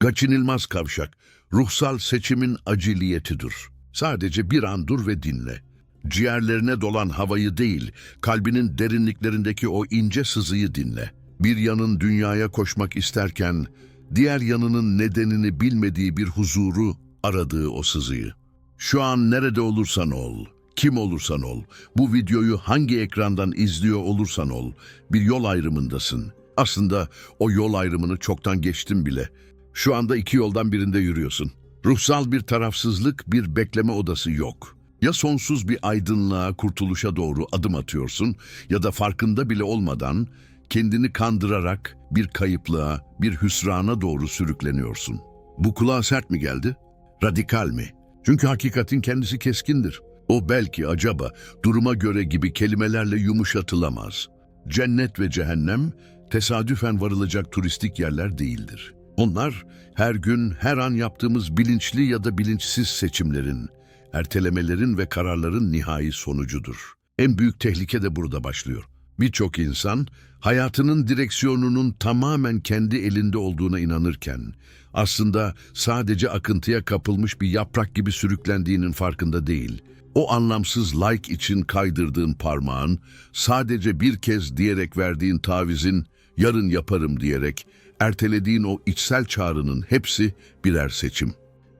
Kaçınılmaz kavşak, ruhsal seçimin aciliyetidir. Sadece bir an dur ve dinle. Ciğerlerine dolan havayı değil, kalbinin derinliklerindeki o ince sızıyı dinle. Bir yanın dünyaya koşmak isterken, diğer yanının nedenini bilmediği bir huzuru aradığı o sızıyı. Şu an nerede olursan ol, kim olursan ol, bu videoyu hangi ekrandan izliyor olursan ol, bir yol ayrımındasın. Aslında o yol ayrımını çoktan geçtim bile. Şu anda iki yoldan birinde yürüyorsun. Ruhsal bir tarafsızlık, bir bekleme odası yok. Ya sonsuz bir aydınlığa, kurtuluşa doğru adım atıyorsun ya da farkında bile olmadan kendini kandırarak bir kayıplığa, bir hüsrana doğru sürükleniyorsun. Bu kulağa sert mi geldi? Radikal mi? Çünkü hakikatin kendisi keskindir. O belki acaba duruma göre gibi kelimelerle yumuşatılamaz. Cennet ve cehennem tesadüfen varılacak turistik yerler değildir. Onlar her gün, her an yaptığımız bilinçli ya da bilinçsiz seçimlerin, ertelemelerin ve kararların nihai sonucudur. En büyük tehlike de burada başlıyor. Birçok insan hayatının direksiyonunun tamamen kendi elinde olduğuna inanırken aslında sadece akıntıya kapılmış bir yaprak gibi sürüklendiğinin farkında değil. O anlamsız like için kaydırdığın parmağın, sadece bir kez diyerek verdiğin tavizin, yarın yaparım diyerek ertelediğin o içsel çağrının hepsi birer seçim.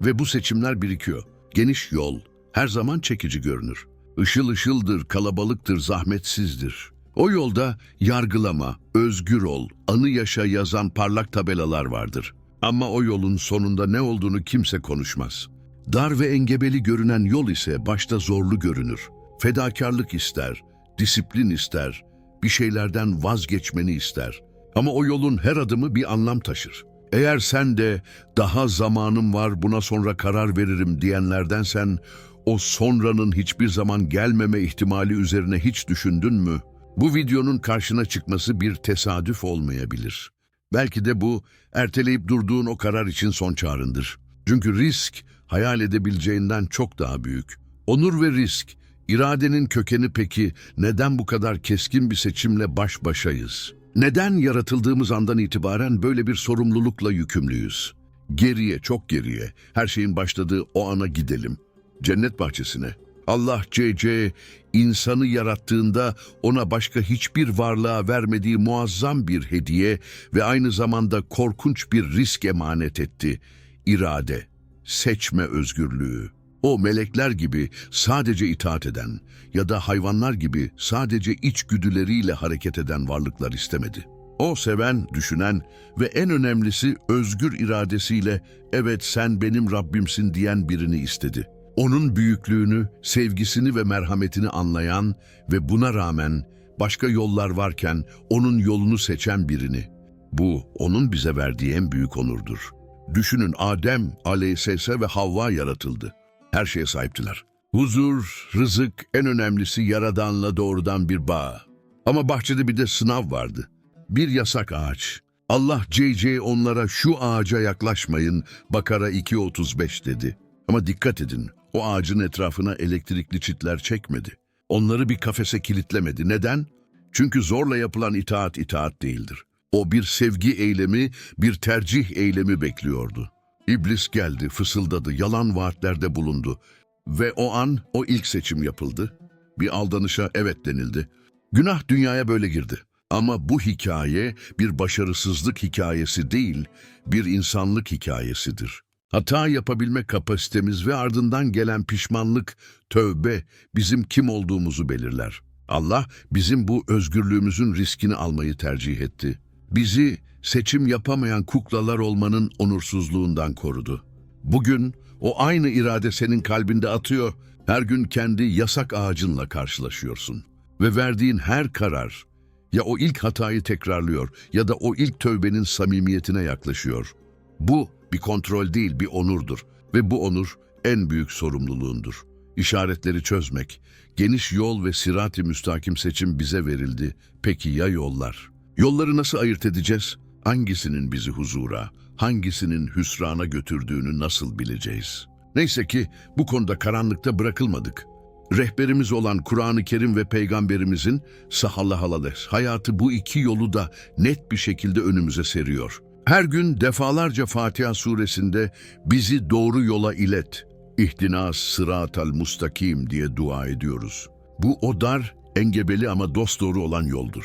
Ve bu seçimler birikiyor. Geniş yol, her zaman çekici görünür. Işıl ışıldır, kalabalıktır, zahmetsizdir. O yolda yargılama, özgür ol, anı yaşa yazan parlak tabelalar vardır. Ama o yolun sonunda ne olduğunu kimse konuşmaz. Dar ve engebeli görünen yol ise başta zorlu görünür. Fedakarlık ister, disiplin ister, bir şeylerden vazgeçmeni ister. Ama o yolun her adımı bir anlam taşır. Eğer sen de daha zamanım var buna sonra karar veririm diyenlerdensen o sonranın hiçbir zaman gelmeme ihtimali üzerine hiç düşündün mü? Bu videonun karşına çıkması bir tesadüf olmayabilir. Belki de bu erteleyip durduğun o karar için son çağrındır. Çünkü risk hayal edebileceğinden çok daha büyük. Onur ve risk, iradenin kökeni peki neden bu kadar keskin bir seçimle baş başayız? Neden yaratıldığımız andan itibaren böyle bir sorumlulukla yükümlüyüz? Geriye, çok geriye, her şeyin başladığı o ana gidelim. Cennet bahçesine. Allah CC insanı yarattığında ona başka hiçbir varlığa vermediği muazzam bir hediye ve aynı zamanda korkunç bir risk emanet etti. İrade, seçme özgürlüğü. O melekler gibi sadece itaat eden ya da hayvanlar gibi sadece içgüdüleriyle hareket eden varlıklar istemedi. O seven, düşünen ve en önemlisi özgür iradesiyle evet sen benim Rabbimsin diyen birini istedi. Onun büyüklüğünü, sevgisini ve merhametini anlayan ve buna rağmen başka yollar varken onun yolunu seçen birini. Bu onun bize verdiği en büyük onurdur. Düşünün Adem, Aleyhisselam ve Havva yaratıldı. Her şeye sahiptiler. Huzur, rızık, en önemlisi Yaradan'la doğrudan bir bağ. Ama bahçede bir de sınav vardı. Bir yasak ağaç. Allah CC onlara şu ağaca yaklaşmayın, Bakara 2.35 dedi. Ama dikkat edin, o ağacın etrafına elektrikli çitler çekmedi. Onları bir kafese kilitlemedi. Neden? Çünkü zorla yapılan itaat itaat değildir. O bir sevgi eylemi, bir tercih eylemi bekliyordu. İblis geldi, fısıldadı, yalan vaatlerde bulundu. Ve o an o ilk seçim yapıldı. Bir aldanışa evet denildi. Günah dünyaya böyle girdi. Ama bu hikaye bir başarısızlık hikayesi değil, bir insanlık hikayesidir. Hata yapabilme kapasitemiz ve ardından gelen pişmanlık, tövbe bizim kim olduğumuzu belirler. Allah bizim bu özgürlüğümüzün riskini almayı tercih etti. Bizi seçim yapamayan kuklalar olmanın onursuzluğundan korudu. Bugün o aynı irade senin kalbinde atıyor, her gün kendi yasak ağacınla karşılaşıyorsun. Ve verdiğin her karar ya o ilk hatayı tekrarlıyor ya da o ilk tövbenin samimiyetine yaklaşıyor. Bu bir kontrol değil bir onurdur ve bu onur en büyük sorumluluğundur. İşaretleri çözmek, geniş yol ve sirat-i müstakim seçim bize verildi. Peki ya yollar? Yolları nasıl ayırt edeceğiz? Hangisinin bizi huzura, hangisinin hüsrana götürdüğünü nasıl bileceğiz? Neyse ki bu konuda karanlıkta bırakılmadık. Rehberimiz olan Kur'an-ı Kerim ve Peygamberimizin sahallah halales hayatı bu iki yolu da net bir şekilde önümüze seriyor. Her gün defalarca Fatiha suresinde bizi doğru yola ilet, ihtinas sıratal mustakim diye dua ediyoruz. Bu o dar, engebeli ama dosdoğru olan yoldur.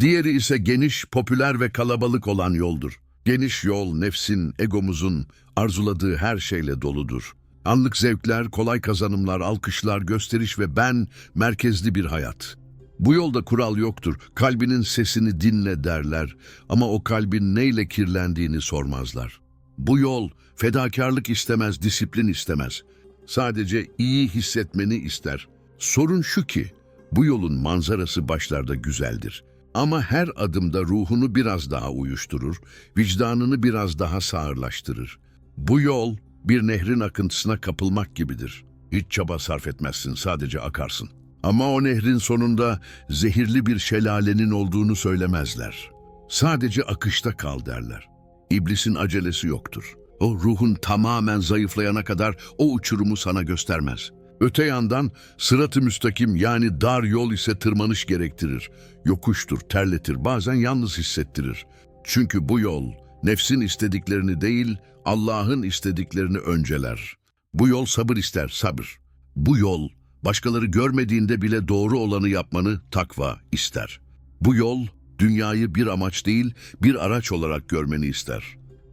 Diğeri ise geniş, popüler ve kalabalık olan yoldur. Geniş yol nefsin, egomuzun arzuladığı her şeyle doludur. Anlık zevkler, kolay kazanımlar, alkışlar, gösteriş ve ben merkezli bir hayat. Bu yolda kural yoktur. Kalbinin sesini dinle derler ama o kalbin neyle kirlendiğini sormazlar. Bu yol fedakarlık istemez, disiplin istemez. Sadece iyi hissetmeni ister. Sorun şu ki bu yolun manzarası başlarda güzeldir. Ama her adımda ruhunu biraz daha uyuşturur, vicdanını biraz daha sağırlaştırır. Bu yol bir nehrin akıntısına kapılmak gibidir. Hiç çaba sarf etmezsin, sadece akarsın. Ama o nehrin sonunda zehirli bir şelalenin olduğunu söylemezler. Sadece akışta kal derler. İblisin acelesi yoktur. O ruhun tamamen zayıflayana kadar o uçurumu sana göstermez. Öte yandan sıratı müstakim yani dar yol ise tırmanış gerektirir. Yokuştur, terletir, bazen yalnız hissettirir. Çünkü bu yol nefsin istediklerini değil, Allah'ın istediklerini önceler. Bu yol sabır ister, sabır. Bu yol başkaları görmediğinde bile doğru olanı yapmanı takva ister. Bu yol dünyayı bir amaç değil, bir araç olarak görmeni ister.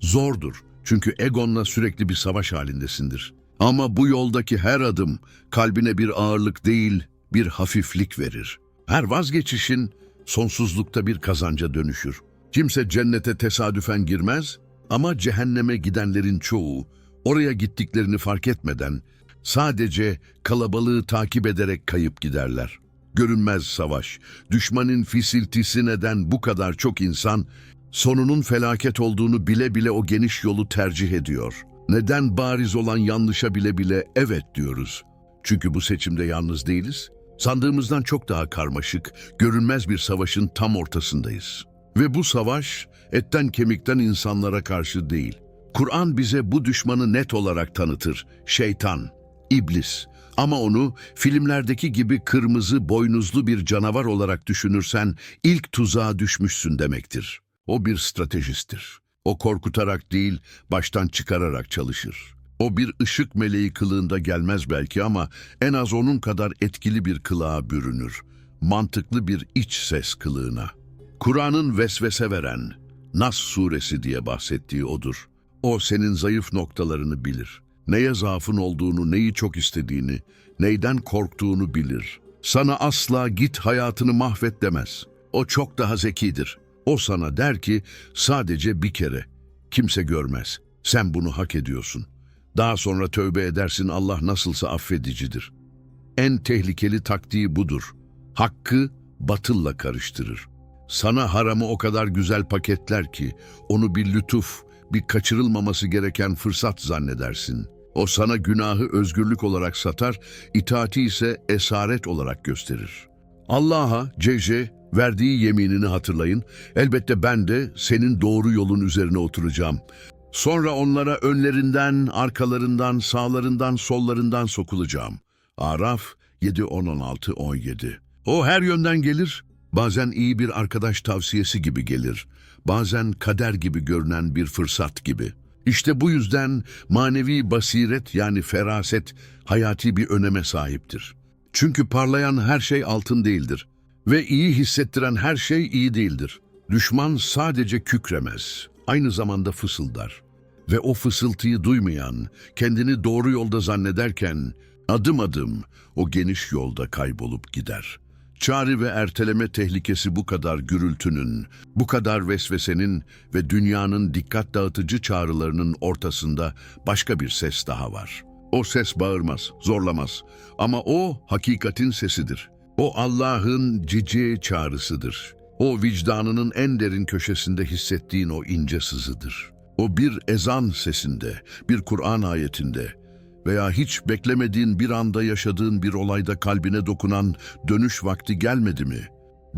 Zordur çünkü egonla sürekli bir savaş halindesindir. Ama bu yoldaki her adım kalbine bir ağırlık değil, bir hafiflik verir. Her vazgeçişin sonsuzlukta bir kazanca dönüşür. Kimse cennete tesadüfen girmez ama cehenneme gidenlerin çoğu oraya gittiklerini fark etmeden sadece kalabalığı takip ederek kayıp giderler. Görünmez savaş, düşmanın fisiltisi neden bu kadar çok insan sonunun felaket olduğunu bile bile o geniş yolu tercih ediyor. Neden bariz olan yanlışa bile bile evet diyoruz? Çünkü bu seçimde yalnız değiliz. Sandığımızdan çok daha karmaşık, görünmez bir savaşın tam ortasındayız. Ve bu savaş etten kemikten insanlara karşı değil. Kur'an bize bu düşmanı net olarak tanıtır. Şeytan, iblis. Ama onu filmlerdeki gibi kırmızı boynuzlu bir canavar olarak düşünürsen ilk tuzağa düşmüşsün demektir. O bir stratejisttir. O korkutarak değil, baştan çıkararak çalışır. O bir ışık meleği kılığında gelmez belki ama en az onun kadar etkili bir kılığa bürünür. Mantıklı bir iç ses kılığına. Kur'an'ın vesvese veren, Nas suresi diye bahsettiği odur. O senin zayıf noktalarını bilir. Neye zaafın olduğunu, neyi çok istediğini, neyden korktuğunu bilir. Sana asla git hayatını mahvet demez. O çok daha zekidir. O sana der ki sadece bir kere. Kimse görmez. Sen bunu hak ediyorsun. Daha sonra tövbe edersin Allah nasılsa affedicidir. En tehlikeli taktiği budur. Hakkı batılla karıştırır. Sana haramı o kadar güzel paketler ki onu bir lütuf, bir kaçırılmaması gereken fırsat zannedersin. O sana günahı özgürlük olarak satar, itaati ise esaret olarak gösterir. Allah'a, CC, verdiği yeminini hatırlayın. Elbette ben de senin doğru yolun üzerine oturacağım. Sonra onlara önlerinden, arkalarından, sağlarından, sollarından sokulacağım. Araf 7, 10, 16, 17 O her yönden gelir, bazen iyi bir arkadaş tavsiyesi gibi gelir, bazen kader gibi görünen bir fırsat gibi. İşte bu yüzden manevi basiret yani feraset hayati bir öneme sahiptir. Çünkü parlayan her şey altın değildir ve iyi hissettiren her şey iyi değildir. Düşman sadece kükremez, aynı zamanda fısıldar. Ve o fısıltıyı duymayan, kendini doğru yolda zannederken adım adım o geniş yolda kaybolup gider. Çağrı ve erteleme tehlikesi bu kadar gürültünün, bu kadar vesvesenin ve dünyanın dikkat dağıtıcı çağrılarının ortasında başka bir ses daha var. O ses bağırmaz, zorlamaz ama o hakikatin sesidir. O Allah'ın cici çağrısıdır. O vicdanının en derin köşesinde hissettiğin o ince sızıdır. O bir ezan sesinde, bir Kur'an ayetinde veya hiç beklemediğin bir anda yaşadığın bir olayda kalbine dokunan dönüş vakti gelmedi mi?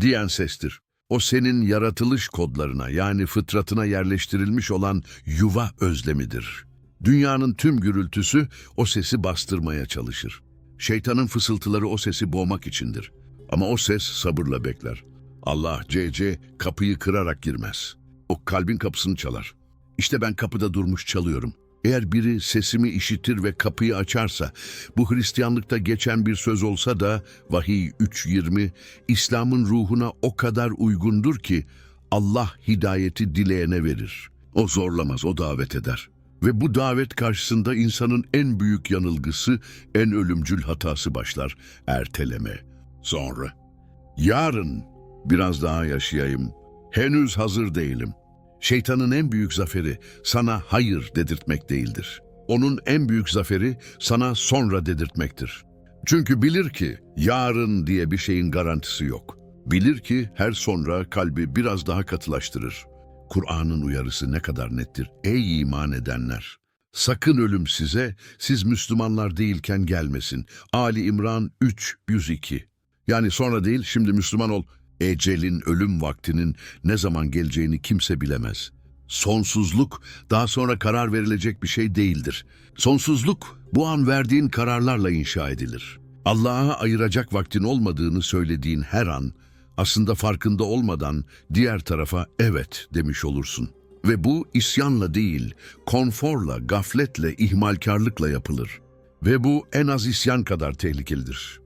Diyen sestir. O senin yaratılış kodlarına yani fıtratına yerleştirilmiş olan yuva özlemidir. Dünyanın tüm gürültüsü o sesi bastırmaya çalışır. Şeytanın fısıltıları o sesi boğmak içindir. Ama o ses sabırla bekler. Allah CC kapıyı kırarak girmez. O kalbin kapısını çalar. İşte ben kapıda durmuş çalıyorum. Eğer biri sesimi işitir ve kapıyı açarsa, bu Hristiyanlıkta geçen bir söz olsa da Vahiy 3.20, İslam'ın ruhuna o kadar uygundur ki Allah hidayeti dileyene verir. O zorlamaz, o davet eder. Ve bu davet karşısında insanın en büyük yanılgısı, en ölümcül hatası başlar. Erteleme. Sonra. Yarın biraz daha yaşayayım. Henüz hazır değilim. Şeytanın en büyük zaferi sana hayır dedirtmek değildir. Onun en büyük zaferi sana sonra dedirtmektir. Çünkü bilir ki yarın diye bir şeyin garantisi yok. Bilir ki her sonra kalbi biraz daha katılaştırır. Kur'an'ın uyarısı ne kadar nettir. Ey iman edenler! Sakın ölüm size, siz Müslümanlar değilken gelmesin. Ali İmran 3, 102 Yani sonra değil, şimdi Müslüman ol. Ecelin, ölüm vaktinin ne zaman geleceğini kimse bilemez. Sonsuzluk daha sonra karar verilecek bir şey değildir. Sonsuzluk bu an verdiğin kararlarla inşa edilir. Allah'a ayıracak vaktin olmadığını söylediğin her an aslında farkında olmadan diğer tarafa evet demiş olursun. Ve bu isyanla değil, konforla, gafletle, ihmalkarlıkla yapılır. Ve bu en az isyan kadar tehlikelidir.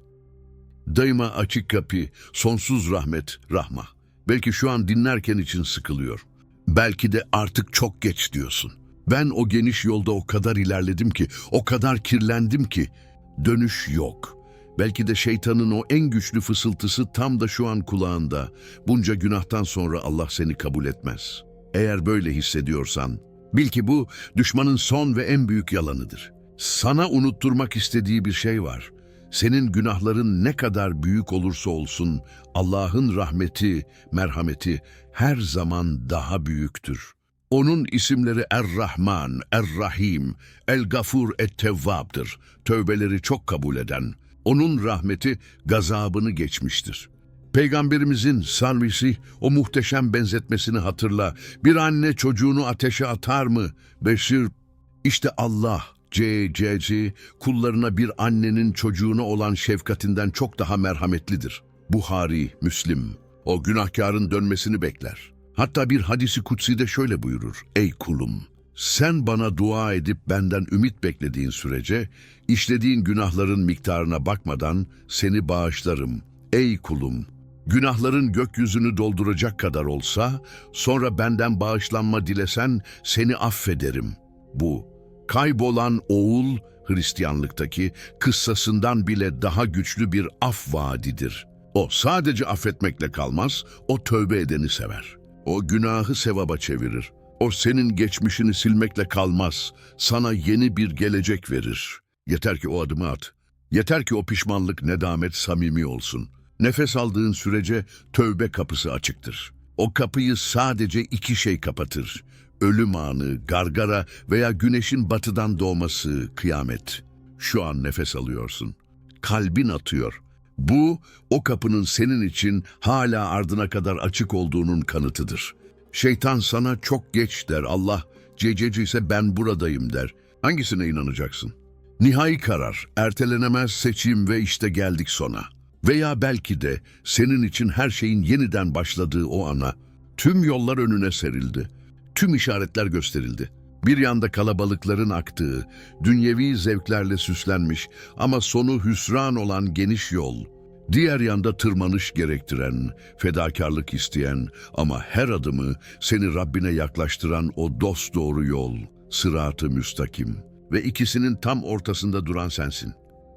Daima açık kapı, sonsuz rahmet, rahma. Belki şu an dinlerken için sıkılıyor. Belki de artık çok geç diyorsun. Ben o geniş yolda o kadar ilerledim ki, o kadar kirlendim ki dönüş yok. Belki de şeytanın o en güçlü fısıltısı tam da şu an kulağında. Bunca günahtan sonra Allah seni kabul etmez. Eğer böyle hissediyorsan, bil ki bu düşmanın son ve en büyük yalanıdır. Sana unutturmak istediği bir şey var. Senin günahların ne kadar büyük olursa olsun Allah'ın rahmeti, merhameti her zaman daha büyüktür. Onun isimleri Er-Rahman, Er-Rahim, El-Gafur, Et-Tevvab'dır. Tövbeleri çok kabul eden. Onun rahmeti gazabını geçmiştir. Peygamberimizin sarvisi o muhteşem benzetmesini hatırla. Bir anne çocuğunu ateşe atar mı? Beşir, işte Allah CCC kullarına bir annenin çocuğuna olan şefkatinden çok daha merhametlidir. Buhari, Müslim, o günahkarın dönmesini bekler. Hatta bir hadisi kutsi de şöyle buyurur. Ey kulum, sen bana dua edip benden ümit beklediğin sürece, işlediğin günahların miktarına bakmadan seni bağışlarım. Ey kulum, günahların gökyüzünü dolduracak kadar olsa, sonra benden bağışlanma dilesen seni affederim. Bu, kaybolan oğul Hristiyanlıktaki kıssasından bile daha güçlü bir af vaadidir. O sadece affetmekle kalmaz, o tövbe edeni sever. O günahı sevaba çevirir. O senin geçmişini silmekle kalmaz, sana yeni bir gelecek verir. Yeter ki o adımı at. Yeter ki o pişmanlık, nedamet samimi olsun. Nefes aldığın sürece tövbe kapısı açıktır. O kapıyı sadece iki şey kapatır. Ölüm anı, gargara veya güneşin batıdan doğması, kıyamet. Şu an nefes alıyorsun. Kalbin atıyor. Bu, o kapının senin için hala ardına kadar açık olduğunun kanıtıdır. Şeytan sana çok geç der, Allah, cececi ise ben buradayım der. Hangisine inanacaksın? Nihai karar, ertelenemez seçim ve işte geldik sona. Veya belki de senin için her şeyin yeniden başladığı o ana, tüm yollar önüne serildi. Tüm işaretler gösterildi. Bir yanda kalabalıkların aktığı, dünyevi zevklerle süslenmiş ama sonu hüsran olan geniş yol. Diğer yanda tırmanış gerektiren, fedakarlık isteyen ama her adımı seni Rabbine yaklaştıran o dost doğru yol, sıratı müstakim. Ve ikisinin tam ortasında duran sensin.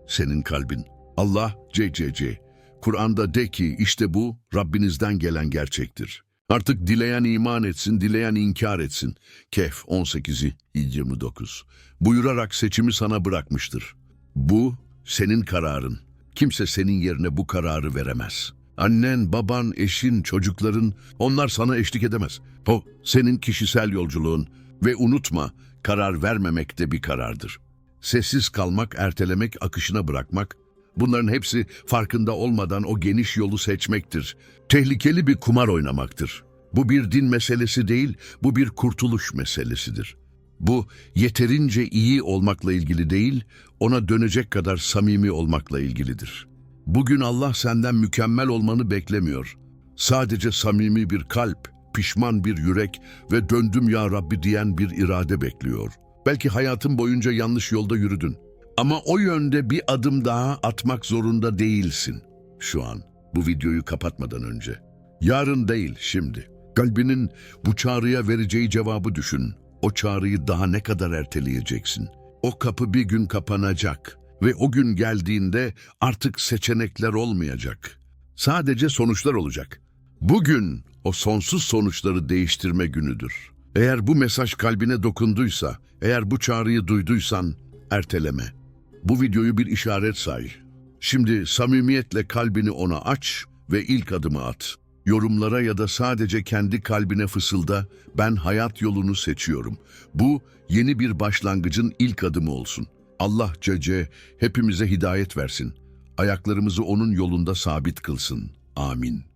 Senin kalbin. Allah CCC. Kur'an'da de ki işte bu Rabbinizden gelen gerçektir. Artık dileyen iman etsin, dileyen inkar etsin. Kehf 18'i 29. Buyurarak seçimi sana bırakmıştır. Bu senin kararın. Kimse senin yerine bu kararı veremez. Annen, baban, eşin, çocukların onlar sana eşlik edemez. O senin kişisel yolculuğun ve unutma karar vermemek de bir karardır. Sessiz kalmak, ertelemek, akışına bırakmak Bunların hepsi farkında olmadan o geniş yolu seçmektir. Tehlikeli bir kumar oynamaktır. Bu bir din meselesi değil, bu bir kurtuluş meselesidir. Bu yeterince iyi olmakla ilgili değil, ona dönecek kadar samimi olmakla ilgilidir. Bugün Allah senden mükemmel olmanı beklemiyor. Sadece samimi bir kalp, pişman bir yürek ve döndüm ya Rabbi diyen bir irade bekliyor. Belki hayatın boyunca yanlış yolda yürüdün. Ama o yönde bir adım daha atmak zorunda değilsin. Şu an bu videoyu kapatmadan önce. Yarın değil şimdi. Kalbinin bu çağrıya vereceği cevabı düşün. O çağrıyı daha ne kadar erteleyeceksin? O kapı bir gün kapanacak ve o gün geldiğinde artık seçenekler olmayacak. Sadece sonuçlar olacak. Bugün o sonsuz sonuçları değiştirme günüdür. Eğer bu mesaj kalbine dokunduysa, eğer bu çağrıyı duyduysan erteleme. Bu videoyu bir işaret say. Şimdi samimiyetle kalbini ona aç ve ilk adımı at. Yorumlara ya da sadece kendi kalbine fısılda, ben hayat yolunu seçiyorum. Bu yeni bir başlangıcın ilk adımı olsun. Allah Cece hepimize hidayet versin. Ayaklarımızı onun yolunda sabit kılsın. Amin.